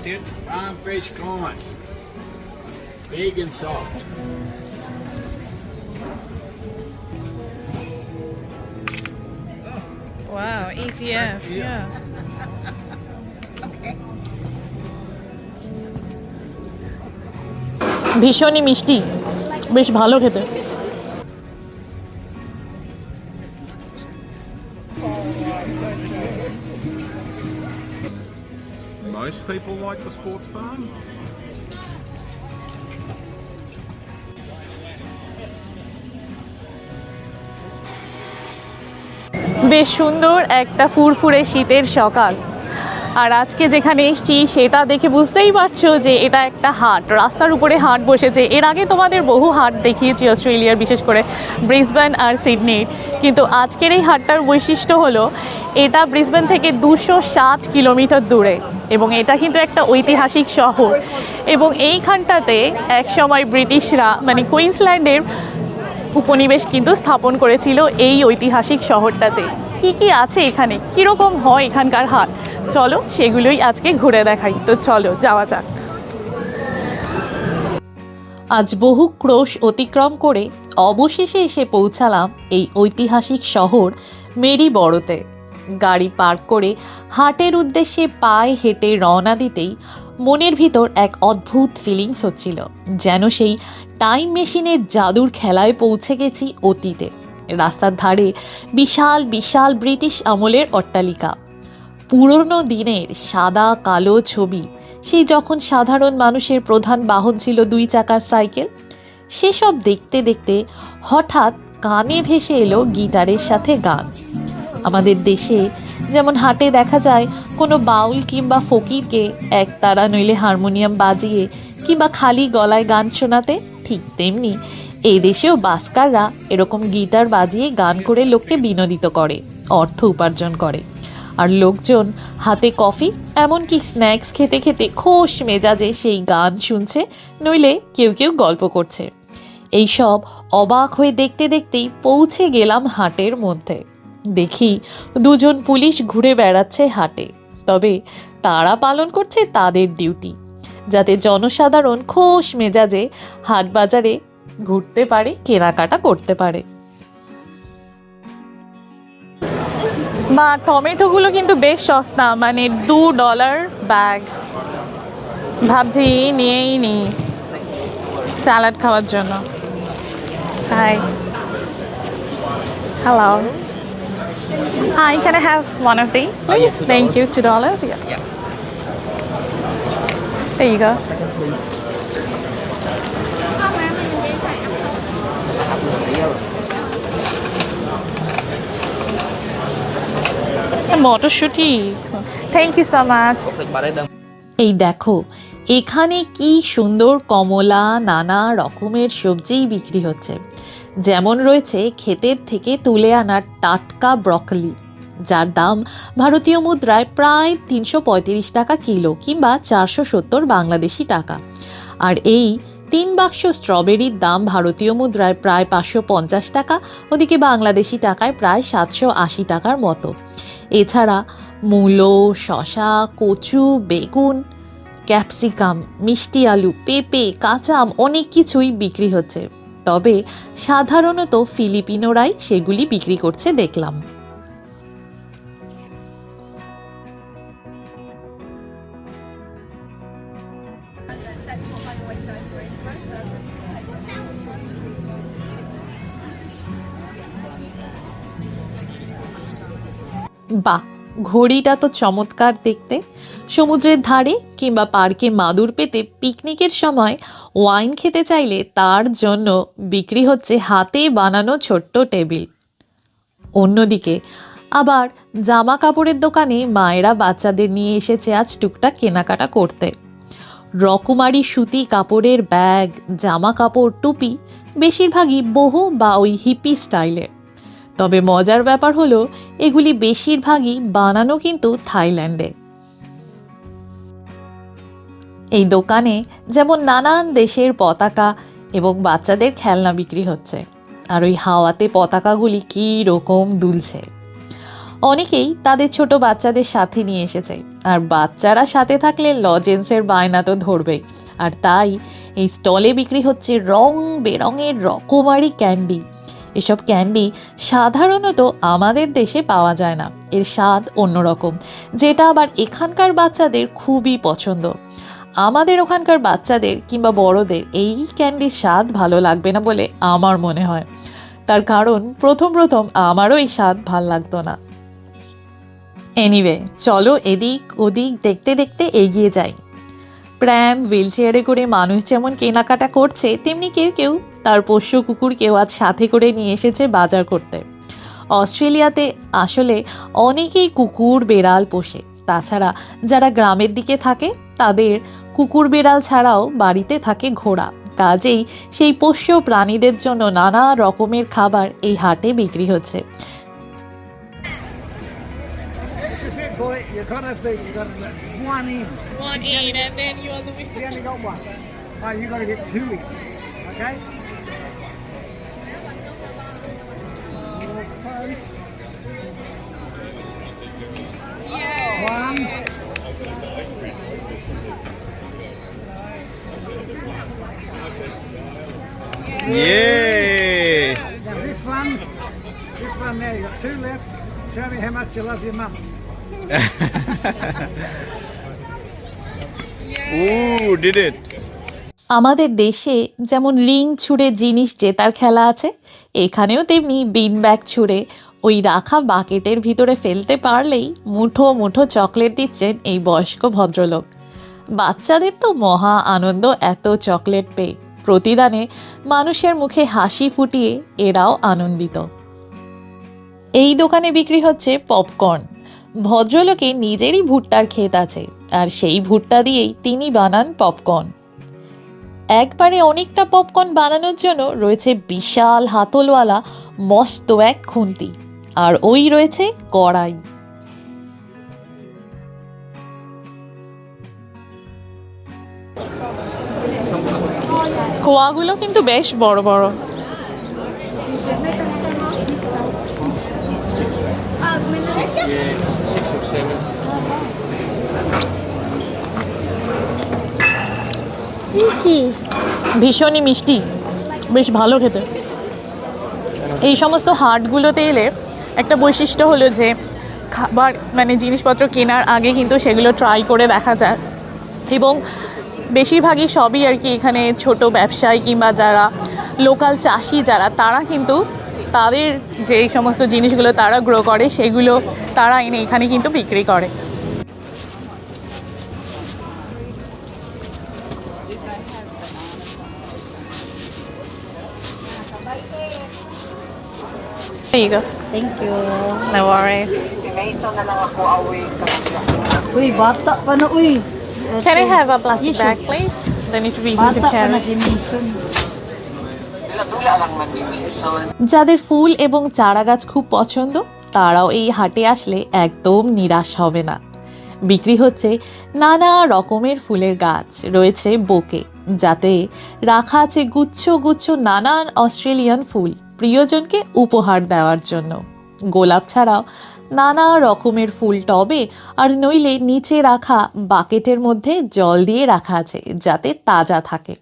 selected farm fresh corn. Big and soft. Wow, easy yes, yeah. ভীষণই মিষ্টি বেশ ভালো খেতে Most people like the sports barn. বেশ সুন্দর একটা ফুরফুরে শীতের সকাল। আর আজকে যেখানে এসছি সেটা দেখে বুঝতেই পারছ যে এটা একটা হাট। রাস্তার উপরে হাট বসেছে। এর আগে তোমাদের বহু হাট দেখিয়েছি অস্ট্রেলিয়ার, বিশেষ করে ব্রিসবেন আর সিডনির। কিন্তু আজকের এই হাটটার বৈশিষ্ট্য হলো এটা ব্রিসবেন থেকে দুশো কিলোমিটার দূরে এবং এটা কিন্তু একটা ঐতিহাসিক শহর। এবং এইখানটাতে একসময় ব্রিটিশরা মানে কুইন্সল্যান্ডের উপনিবেশ কিন্তু স্থাপন করেছিল এই ঐতিহাসিক শহরটাতে। কি কি আছে এখানে? কীরকম হয় এখানকার হাট? চলো সেগুলোই আজকে ঘুরে দেখাই। তো চলো, যাওয়া যাক। আজ বহু ক্রোশ অতিক্রম করে অবশেষে এসে পৌঁছালাম এই ঐতিহাসিক শহর মেরি বড়তে গাড়ি পার্ক করে হাটের উদ্দেশ্যে পায়ে হেঁটে রওনা দিতেই মনের ভিতর এক অদ্ভুত ফিলিংস হচ্ছিল, যেন সেই টাইম মেশিনের জাদুর খেলায় পৌঁছে গেছি অতীতে। রাস্তার ধারে বিশাল বিশাল ব্রিটিশ আমলের অট্টালিকা। পুরনো দিনের সাদা, কালো ছবি সেই যখন সাধারণ মানুষের প্রধান বাহন ছিল দুই চাকার সাইকেল, সেসব দেখতে দেখতে হঠাৎ কানে ভেসে এলো গিটারের সাথে গান। আমাদের দেশে। যেমন হাটে দেখা যায়, কোনো বাউল কিংবা ফকিরকে একতারা নইলে হারমোনিয়াম বাজিয়ে কিংবা খালি গলায় গান শোনাতে, ঠিক তেমনি এই দেশেও বাস্কাররা এরকম গিটার বাজিয়ে গান করে লোককে বিনোদিত করে, অর্থ উপার্জন করে। আর লোকজন হাতে কফি, এমনকি স্ন্যাক্স খেতে খেতে খোশ মেজাজে সেই গান শুনছে, নইলে কেউ কেউ গল্প করছে। এইসব অবাক হয়ে দেখতে দেখতেই পৌঁছে গেলাম হাটের মধ্যে। দেখি দুজন পুলিশ ঘুরে বেড়াচ্ছে হাটে। তবে তারা পালন করছে তাদের ডিউটি, যাতে জনসাধারণ খোশ মেজাজে হাট বাজারে ঘুরতে পারে, কেনাকাটা করতে পারে। বা টমেটোগুলো কিন্তু বেশ সস্তা মানে দু ডলার ব্যাগ। ভাবছি নিয়েই নি স্যালাড খাওয়ার জন্য। Hi. Hello Hi, can I have one of these, please? two Thank you. Two dollars. Yeah. Yeah. There you go. Second, please. মটরশুঁটি থ্যাংক ইউ সো মাচ এই দেখো এখানে কি সুন্দর কমলা নানা রকমের সবজিই বিক্রি হচ্ছে যেমন রয়েছে ক্ষেতের থেকে তুলে আনার টাটকা ব্রকলি, যার দাম ভারতীয় মুদ্রায় প্রায় তিনশো পঁয়ত্রিশ টাকা কিলো কিংবা চারশো সত্তর বাংলাদেশি টাকা। আর এই তিন বাক্স স্ট্রবেরির দাম ভারতীয় মুদ্রায় প্রায় পাঁচশো পঞ্চাশ টাকা, ওদিকে বাংলাদেশি টাকায় প্রায় সাতশো আশি টাকার মতো। এছাড়া মূলো শশা কচু, বেগুন, ক্যাপসিকাম, মিষ্টি আলু, পেঁপে, কাঁচা আম অনেক কিছুই বিক্রি হচ্ছে। তবে সাধারণত ফিলিপিনোরাই সেগুলি বিক্রি করছে দেখলাম। বাহ! ঘড়িটা তো চমৎকার দেখতে। সমুদ্রের ধারে কিংবা পার্কে মাদুর পেতে পিকনিকের সময় ওয়াইন খেতে চাইলে তার জন্য বিক্রি হচ্ছে হাতে বানানো ছোট্ট টেবিল। অন্যদিকে আবার জামা কাপড়ের দোকানে মায়েরা বাচ্চাদের নিয়ে এসেছে আজ টুকটাক কেনাকাটা করতে। রকমারি সুতি কাপড়ের ব্যাগ জামা কাপড় টুপি, বেশিরভাগই বহু বা ওই হিপি স্টাইলের তবে মজার ব্যাপার হলো, এগুলি বেশিরভাগই বানানো কিন্তু থাইল্যান্ডে। এই দোকানে যেমন নানান দেশের পতাকা এবং বাচ্চাদের খেলনা বিক্রি হচ্ছে, আর ওই হাওয়াতে পতাকাগুলি কী রকম দুলছে। অনেকেই তাদের ছোট বাচ্চাদের সাথে নিয়ে এসেছে, আর বাচ্চারা সাথে থাকলে লজেন্সের বায়না তো ধরবেই, আর তাই এই স্টলে বিক্রি হচ্ছে রং বেরঙের রকমারি ক্যান্ডি। এসব ক্যান্ডি সাধারণত আমাদের দেশে পাওয়া যায় না। এর স্বাদ অন্যরকম, যেটা আবার এখানকার বাচ্চাদের খুবই পছন্দ। আমাদের ওখানকার বাচ্চাদের কিংবা বড়দের এই ক্যান্ডির স্বাদ ভালো লাগবে না বলে আমার মনে হয়। তার কারণ, প্রথম প্রথম আমারও এই স্বাদ ভালো লাগতো না। এনিওয়ে চলো এদিক ওদিক দেখতে দেখতে এগিয়ে যাই। প্র্যাম হুইল চেয়ারে করে মানুষ যেমন কেনাকাটা করছে, তেমনি কেউ কেউ তার পোষ্য কুকুরকেও আজ সাথে করে নিয়ে এসেছে বাজার করতে। অস্ট্রেলিয়াতে আসলে অনেকেই কুকুর বেড়াল পোষে। তাছাড়া যারা গ্রামের দিকে থাকে, তাদের কুকুর বেড়াল ছাড়াও বাড়িতে থাকে ঘোড়া। কাজেই সেই পোষ্য প্রাণীদের জন্য নানা রকমের খাবার এই হাটে বিক্রি হচ্ছে। Be. You gotta let one in. One in and then you want to You only got one. Oh, you gotta get two in. Okay. More close. One. Yeah. Now this one, this one there, you got two left. Show me how much you love your mum. আমাদের দেশে যেমন ring ছুঁড়ে জিনিস জেতার খেলা আছে, এখানেও তেমনি বিন ব্যাগ ছুঁড়ে। ওই রাখা বাকেটের ভিতরে ফেলতে পারলেই মুঠো মুঠো চকলেট দিচ্ছেন এই বয়স্ক ভদ্রলোক। বাচ্চাদের তো মহা আনন্দ, এত চকলেট পেয়ে। প্রতিদানে মানুষের মুখে হাসি ফুটিয়ে এরাও আনন্দিত। এই দোকানে বিক্রি হচ্ছে পপকর্ন। ভদ্রলোকের নিজেরই ভুট্টার ক্ষেত আছে, আর সেই ভুট্টা দিয়েই তিনি বানান পপকর্ন একবারে অনেকটা পপকর্ন বানানোর জন্য রয়েছে বিশাল হাতলওয়ালা, মস্ত এক খুন্তি, আর ওই রয়েছে কড়াই। কোয়াগুলো কিন্তু বেশ বড় বড়। কি? ভীষণই মিষ্টি। বেশ ভালো খেতে। এই সমস্ত হাটগুলোতে এলে একটা বৈশিষ্ট্য হলো যে খাবার মানে জিনিসপত্র কেনার আগে কিন্তু সেগুলো ট্রাই করে দেখা যায়। এবং বেশিরভাগই সবই আর কি এখানে ছোট ব্যবসায়ী কিংবা যারা লোকাল চাষি যারা তারা কিন্তু তাদের যে সমস্ত জিনিসগুলো তারা গ্রো করে সেগুলো তারা এনে এখানে কিন্তু বিক্রি করে There you go. Thank you. No worries. Uy, bata pa na, uy. Can I have a plastic bag, please? Then it will be easy to carry. যাদের ফুল এবং চারা গাছ খুব পছন্দ, তারাও এই হাটে আসলে একদম নিরাশ হবে না। বিক্রি হচ্ছে নানা রকমের ফুলের গাছ রয়েছে বোকে, যাতে রাখা আছে গুচ্ছ গুচ্ছ নানান অস্ট্রেলিয়ান ফুল প্রিয়জনকে উপহার দেওয়ার জন্য। গোলাপ ছাড়াও নানা রকমের ফুল টবে আর নইলে নিচে রাখা বাকেটের মধ্যে জল দিয়ে রাখা আছে যাতে তাজা থাকে।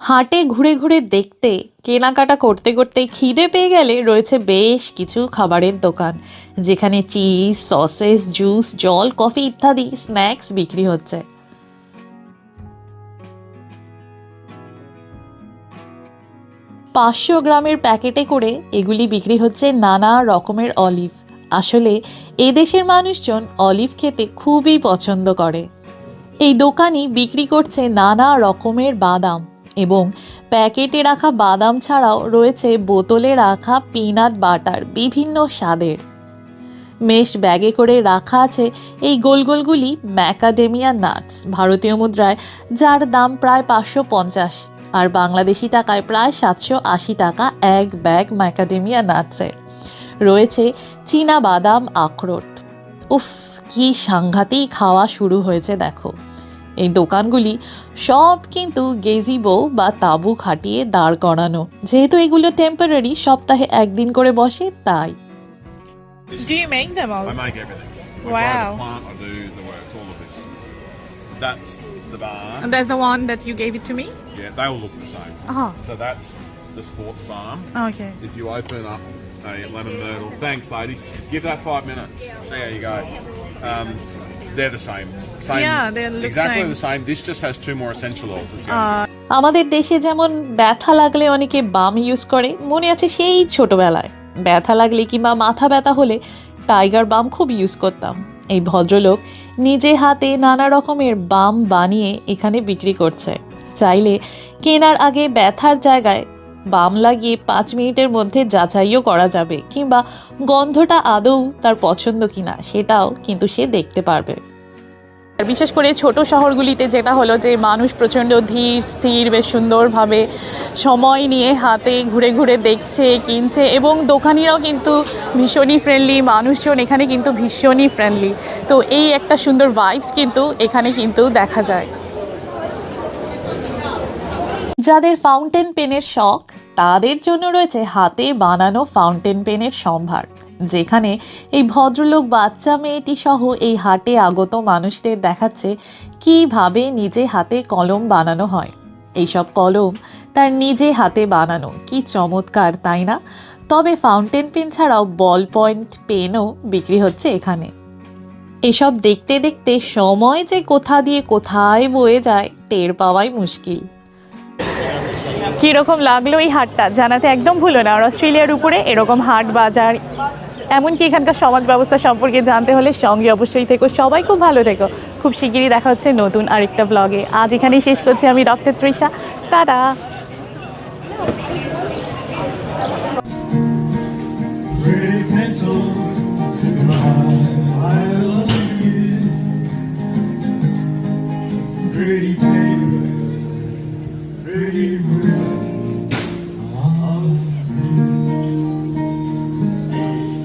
হাটে ঘুরে ঘুরে দেখতে, কেনাকাটা করতে করতে খিদে পেয়ে গেলে রয়েছে বেশ কিছু খাবারের দোকান, যেখানে চিজ, সসেস, জুস, জল, কফি ইত্যাদি স্ন্যাক্স বিক্রি হচ্ছে। পাঁচশো গ্রামের প্যাকেটে করে এগুলি বিক্রি হচ্ছে নানা রকমের অলিভ। আসলে, এদেশের মানুষজন অলিভ খেতে খুবই পছন্দ করে। এই দোকানই বিক্রি করছে নানা রকমের বাদাম। এবং প্যাকেটে রাখা বাদাম ছাড়াও রয়েছে বোতলে রাখা পিনাট বাটার, বিভিন্ন স্বাদের। মেশ ব্যাগে করে রাখা আছে এই গোল গোলগুলি ম্যাকাডেমিয়া নাটস, ভারতীয় মুদ্রায়, যার দাম প্রায় পাঁচশো পঞ্চাশ আর বাংলাদেশি টাকায় প্রায় সাতশো আশি টাকা এক ব্যাগ ম্যাকাডেমিয়া নাটসের রয়েছে চীনা বাদাম আখরোট। উফ, কি সাংঘাতিক খাওয়া শুরু হয়েছে, দেখো। এই দোকানগুলি সব কিন্তু গেজিবো বা তাঁবু খাটিয়ে দাঁড় করানো যেহেতু এগুলো টেম্পোরারি সপ্তাহে একদিন করে বসে তাই Do you make them all? I make everything. I Wow. the plant, I do the works, all of this. That's the barn. And that's the one that you gave it to me? Yeah, they all look the same. Oh, So that's the sports barn. okay. If you open up a lemon myrtle, thanks, ladies. Give that five minutes. See how you go. Um, they're the same. Same. Yeah, they look exactly same. the same. This just has two more essential oils. The only আমাদের দেশে যেমন ব্যথা লাগলে অনেকে বাম use করে মনে আছে সেই ছোটবেলায় ব্যথা লাগলে কিংবা মাথা ব্যথা হলে টাইগার বাম খুব ইউজ করতাম এই ভদ্রলোক নিজে হাতে নানা রকমের বাম বানিয়ে এখানে বিক্রি করছে চাইলে কেনার আগে ব্যথার জায়গায় বাম লাগিয়ে পাঁচ মিনিটের মধ্যে যাচাইও করা যাবে কিংবা গন্ধটা আদৌ তার পছন্দ কিনা সেটাও কিন্তু সে দেখতে পারবে। আর বিশেষ করে ছোট শহরগুলিতে যেটা হলো যে মানুষ প্রচণ্ড ধীর, স্থির, বেশ সুন্দরভাবে সময় নিয়ে হাতে ঘুরে ঘুরে দেখছে, কিনছে এবং দোকানিরাও কিন্তু ভীষণই ফ্রেন্ডলি মানুষজন এখানে কিন্তু ভীষণই ফ্রেন্ডলি তো এই একটা সুন্দর ভাইবস কিন্তু এখানে কিন্তু দেখা যায়। যাদের ফাউন্টেন পেনের শখ তাদের জন্য রয়েছে হাতে বানানো ফাউন্টেন পেনের সম্ভার, যেখানে এই ভদ্রলোক, বাচ্চা মেয়েটি সহ এই হাটে আগত মানুষদের দেখাচ্ছে কীভাবে নিজে হাতে কলম বানানো হয়। এইসব কলম তার নিজে হাতে বানানো কি চমৎকার, তাই না? তবে ফাউন্টেন পেন ছাড়াও বল পয়েন্ট পেনও বিক্রি হচ্ছে এখানে। এসব দেখতে দেখতে সময় যে কোথা দিয়ে কোথায় বয়ে যায়, টের পাওয়াই মুশকিল। কীরকম লাগল এই হাটটা? জানাতে একদম ভুলো না। আর অস্ট্রেলিয়ার উপরে এরকম হাট, বাজার, এমনকি এখানকার সমাজ ব্যবস্থা সম্পর্কে জানতে হলে সঙ্গে অবশ্যই থেকো। সবাই খুব ভালো থেকো। খুব শিগগিরই দেখা হচ্ছে নতুন আরেকটা ব্লগে আজ এখানেই শেষ করছি আমি ডক্টর তৃষা। টাটা! Pretty